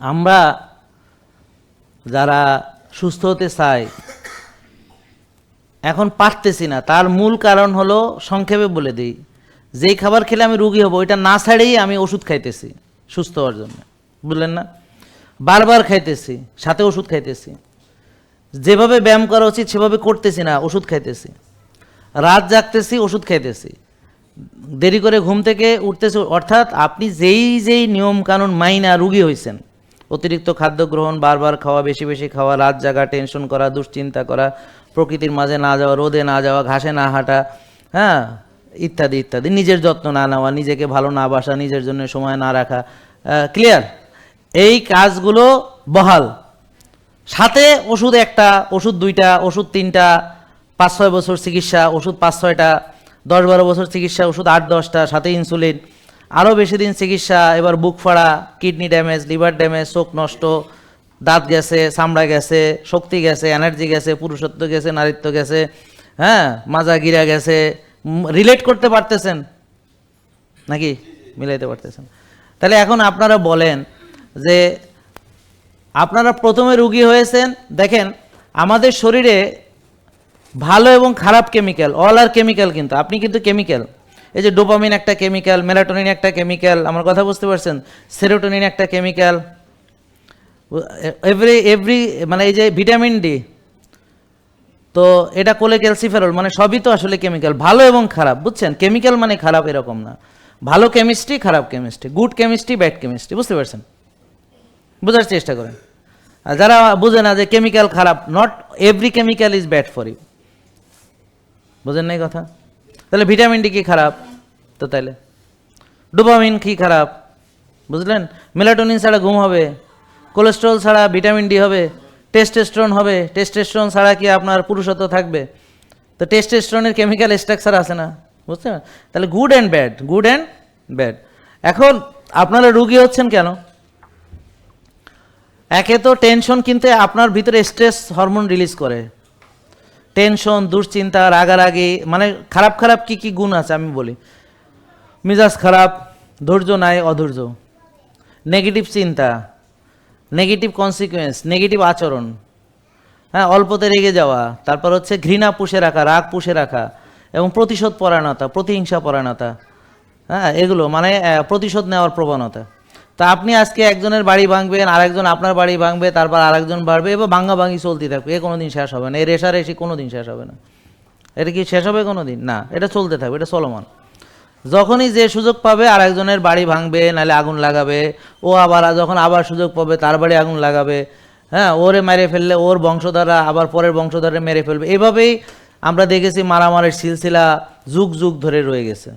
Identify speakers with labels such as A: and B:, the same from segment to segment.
A: আমরা যারা সুস্থ হতে চাই, এখন পারতেছি না। তার মূল কারণ হলো, সংক্ষেপে বলে দিই, যেই খাবার খেলে আমি রুগী হব, ওইটা না ছাড়েই আমি ওষুধ খাইতেছি সুস্থ হওয়ার জন্য। বুঝলেন না? বারবার খাইতেছি, সাথে ওষুধ খাইতেছি। যেভাবে ব্যায়াম করা উচিত, সেভাবে করতেছি না, ওষুধ খাইতেছি। রাত জাগতেছি, ওষুধ খাইতেছি। দেরি করে ঘুম থেকে উঠতেছে, অর্থাৎ আপনি যেই যেই নিয়ম কানুন মাইনা রুগী হয়েছেন অতিরিক্ত খাদ্য গ্রহণ, বারবার খাওয়া, বেশি বেশি খাওয়া, রাত জাগা টেনশন করা, দুশ্চিন্তা করা, প্রকৃতির মাঝে না যাওয়া, রোদে না যাওয়া, ঘাসে না হাঁটা হ্যাঁ ইত্যাদি ইত্যাদি। নিজের যত্ন না নেওয়া, নিজেকে ভালো না বাসা, নিজের জন্য সময় না রাখা। ক্লিয়ার এই কাজগুলো বহাল। সাথে ওষুধ একটা, ওষুধ দুইটা, ওষুধ তিনটা, পাঁচ ছয় বছর চিকিৎসা, ওষুধ পাঁচ ছয়টা, দশ বারো বছর চিকিৎসা, ওষুধ আট দশটা, সাথে ইনসুলিন আরও বেশি দিন চিকিৎসা, এবার বুক ফাড়া, কিডনি ড্যামেজ, লিভার ড্যামেজ, চোখ নষ্ট, দাঁত গেছে, চামড়া গেছে, শক্তি গেছে, এনার্জি গেছে, পুরুষত্ব গেছে, নারীত্ব গেছে হ্যাঁ মাজা গিরা গেছে রিলেট করতে পারতেছেন? নাকি মিলাইতে পারতেছেন? তাহলে এখন আপনারা বলেন যে আপনারা প্রথমে রুগী হয়েছেন, দেখেন, আমাদের শরীরে ভালো এবং খারাপ কেমিক্যাল অল আর কেমিক্যাল কিন্তু, আপনি কিন্তু কেমিক্যাল এই যে ডোপামিন একটা কেমিক্যাল, মেলাটোনিন একটা কেমিক্যাল, আমার কথা বুঝতে পারছেন? সেরোটোনিন একটা কেমিক্যাল। এভরি এভরি মানে এই যে ভিটামিন ডি, তো এটা কোলে ক্যালসিফেরল মানে সবই তো আসলে কেমিক্যাল, ভালো এবং খারাপ, বুঝছেন? কেমিক্যাল মানে খারাপ এরকম না। ভালো কেমিস্ট্রি, খারাপ chemistry, good chemistry, bad chemistry, বুঝতে পারছেন? বোঝার চেষ্টা করেন। আর যারা বুঝে না যে কেমিক্যাল খারাপ not every chemical is bad for you বুঝেন নাই কথা? তাহলে ভিটামিন ডি কি খারাপ? তো তাইলে। ডোপামিন কি খারাপ? বুঝলেন? মেলাটোনিন ছাড়া ঘুম হবে। কোলেস্ট্রল ছাড়া ভিটামিন ডি হবে। টেস্টেস্ট্রন হবে। টেস্টেস্ট্রন ছাড়া কি আপনার পুরুষত্ব থাকবে? তো টেস্টেস্ট্রনের কেমিক্যাল স্ট্রাকচার আছে না। বুঝতে পারেন তাহলে good and bad good and bad এখন আপনারা রুগী হচ্ছেন কেন? একে তো টেনশন কিন্তু আপনার ভিতরে স্ট্রেস হরমোন রিলিজ করে। টেনশন দুশ্চিন্তা, রাগারাগি মানে খারাপ খারাপ কি কি গুণ আছে আমি বলি। মিজাজ খারাপ, ধৈর্য নাই, অধৈর্য। নেগেটিভ চিন্তা নেগেটিভ কনসিকুয়েন্স নেগেটিভ আচরণ। হ্যাঁ অল্পতে রেগে যাওয়া, তারপর হচ্ছে ঘৃণা পুষে রাখা, রাগ পুষে রাখা এবং প্রতিশোধ পরায়ণতা, প্রতিহিংসা পরায়ণতা। হ্যাঁ এগুলো মানে প্রতিশোধ নেওয়ার প্রবণতা। তা আপনি আজকে একজনের বাড়ি ভাঙবেন, আরেকজন আপনার বাড়ি ভাঙবে, তারপর আরেকজন বাড়বে ভাঙ্গা ভাঙি চলতে থাকবে। এ কোনো দিন শেষ হবে না। এই রেশারেশি কোনো দিন শেষ হবে না। এটা কি শেষ হবে কোনো দিন না, এটা চলতে থাকবে, এটা চলমান। যখনই যে সুযোগ পাবে আর একজনের বাড়ি ভাঙবে নাহলে আগুন লাগাবে। ও আবার, যখন আবার সুযোগ পাবে, তার বাড়ি আগুন লাগাবে। হ্যাঁ ওরে মেরে ফেললে ওর বংশধারা আবার পরের বংশধরে মেরে ফেলবে। এভাবেই আমরা দেখেছি মারামারির সিলসিলা যুগ যুগ ধরে রয়ে গেছে।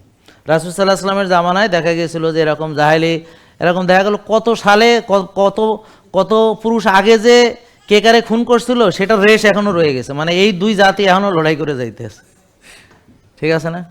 A: রাসুল সাল্লাহ আসলামের জামানায় দেখা গেছিল যে এরকম জাহেলি, এরকম দেখা গেল কত সালে, কত কত পুরুষ আগে যে কে কারে খুন করছিল সেটা রেশ এখনও রয়ে গেছে। মানে এই দুই জাতি এখনও লড়াই করে যাইতেছে। ঠিক আছে না?